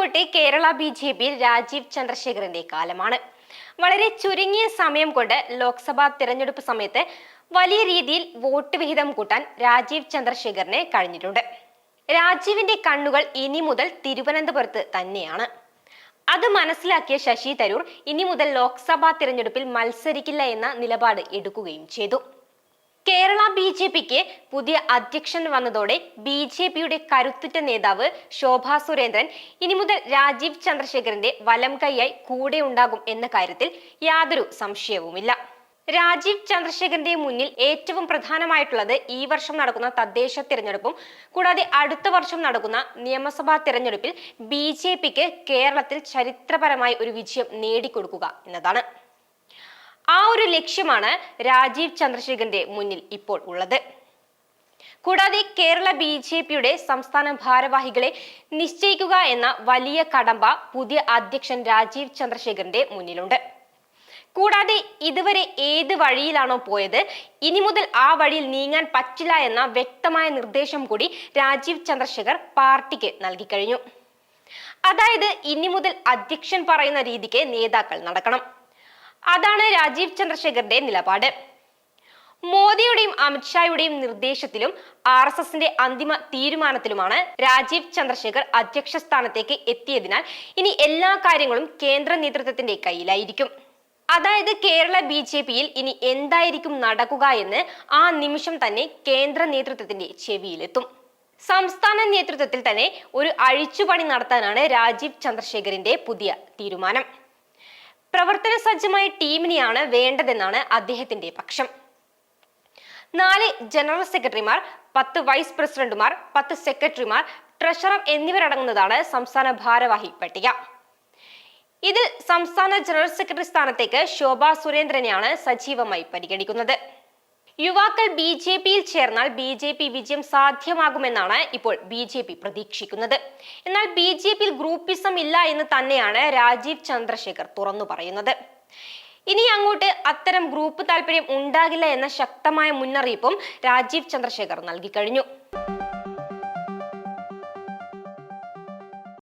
അങ്ങോട്ട് Kerala B J പിയിൽ രാജീവ് ചന്ദ്രശേഖരന്റെ കാലമാണ്. വളരെ ചുരുങ്ങിയ സമയം കൊണ്ട് ലോക്സഭാ തിരഞ്ഞെടുപ്പ് സമയത്ത് വലിയ രീതിയിൽ വോട്ട് വിഹിതം കൂട്ടാൻ രാജീവ് ചന്ദ്രശേഖരന് കഴിഞ്ഞിട്ടുണ്ട്. രാജീവിന്റെ കണ്ണുകൾ ഇനി മുതൽ തിരുവനന്തപുരത്ത് തന്നെയാണ്. അത് മനസ്സിലാക്കിയ ശശി തരൂർ ഇനി മുതൽ ലോക്സഭാ തിരഞ്ഞെടുപ്പിൽ മത്സരിക്കില്ല എന്ന നിലപാട് എടുക്കുകയും ചെയ്തു. കേരള ബി ജെ പിക്ക് പുതിയ അധ്യക്ഷൻ വന്നതോടെ ബി ജെ പിയുടെ കരുത്തുറ്റ നേതാവ് ശോഭാ സുരേന്ദ്രൻ ഇനി മുതൽ രാജീവ് ചന്ദ്രശേഖരന്റെ വലം കൈയായി കൂടെ ഉണ്ടാകും എന്ന കാര്യത്തിൽ യാതൊരു സംശയവുമില്ല. രാജീവ് ചന്ദ്രശേഖരന്റെ മുന്നിൽ ഏറ്റവും പ്രധാനമായിട്ടുള്ളത് ഈ വർഷം നടക്കുന്ന തദ്ദേശ തിരഞ്ഞെടുപ്പും കൂടാതെ അടുത്ത വർഷം നടക്കുന്ന നിയമസഭാ തിരഞ്ഞെടുപ്പിൽ ബി കേരളത്തിൽ ചരിത്രപരമായി ഒരു വിജയം നേടിക്കൊടുക്കുക എന്നതാണ്. ആ ഒരു ലക്ഷ്യമാണ് രാജീവ് ചന്ദ്രശേഖരന്റെ മുന്നിൽ ഇപ്പോൾ ഉള്ളത്. കൂടാതെ കേരള ബി ജെ പിയുടെ സംസ്ഥാന ഭാരവാഹികളെ നിശ്ചയിക്കുക എന്ന വലിയ കടമ്പ പുതിയ അധ്യക്ഷൻ രാജീവ് ചന്ദ്രശേഖരന്റെ മുന്നിലുണ്ട്. കൂടാതെ ഇതുവരെ ഏത് വഴിയിലാണോ പോയത് ഇനി മുതൽ ആ വഴിയിൽ നീങ്ങാൻ പറ്റില്ല എന്ന വ്യക്തമായ നിർദ്ദേശം കൂടി രാജീവ് ചന്ദ്രശേഖർ പാർട്ടിക്ക് നൽകിക്കഴിഞ്ഞു അതായത് ഇനി മുതൽ അധ്യക്ഷൻ പറയുന്ന രീതിക്ക് നേതാക്കൾ നടക്കണം. അതാണ് രാജീവ് ചന്ദ്രശേഖറിന്റെ നിലപാട്. മോദിയുടെയും അമിത്ഷായുടെയും നിർദ്ദേശത്തിലും ആർ എസ് എസിന്റെ അന്തിമ തീരുമാനത്തിലുമാണ് രാജീവ് ചന്ദ്രശേഖർ അധ്യക്ഷ സ്ഥാനത്തേക്ക് എത്തിയതിനാൽ ഇനി എല്ലാ കാര്യങ്ങളും കേന്ദ്ര നേതൃത്വത്തിന്റെ കയ്യിലായിരിക്കും. അതായത് കേരള ബി ജെ പിയിൽ ഇനി എന്തായിരിക്കും നടക്കുക എന്ന് ആ നിമിഷം തന്നെ കേന്ദ്ര നേതൃത്വത്തിന്റെ ചെവിയിലെത്തും. സംസ്ഥാന നേതൃത്വത്തിൽ തന്നെ ഒരു അഴിച്ചുപണി നടത്താനാണ് രാജീവ് ചന്ദ്രശേഖറിന്റെ പുതിയ തീരുമാനം. പ്രവർത്തന സജ്ജമായ ടീമിനെയാണ് വേണ്ടതെന്നാണ് അദ്ദേഹത്തിന്റെ പക്ഷം. നാല് ജനറൽ സെക്രട്ടറിമാർ പത്ത് വൈസ് പ്രസിഡന്റുമാർ പത്ത് സെക്രട്ടറിമാർ ട്രഷറർ എന്നിവരടങ്ങുന്നതാണ് സംസ്ഥാന ഭാരവാഹി പട്ടിക. ഇതിൽ സംസ്ഥാന ജനറൽ സെക്രട്ടറി സ്ഥാനത്തേക്ക് ശോഭ സുരേന്ദ്രനെയാണ് സജീവമായി പരിഗണിക്കുന്നത്. യുവാക്കൾ ബി ജെ പിയിൽ ചേർന്നാൽ ബി ജെ പി വിജയം സാധ്യമാകുമെന്നാണ് ഇപ്പോൾ ബി ജെ പി പ്രതീക്ഷിക്കുന്നത്. എന്നാൽ ബി ജെ പിയിൽ ഗ്രൂപ്പിസം ഇല്ല എന്ന് തന്നെയാണ് രാജീവ് ചന്ദ്രശേഖർ തുറന്നു പറയുന്നത്. ഇനി അങ്ങോട്ട് അത്തരം ഗ്രൂപ്പ് താല്പര്യം ഉണ്ടാകില്ല എന്ന ശക്തമായ മുന്നറിയിപ്പും രാജീവ് ചന്ദ്രശേഖർ നൽകിക്കഴിഞ്ഞു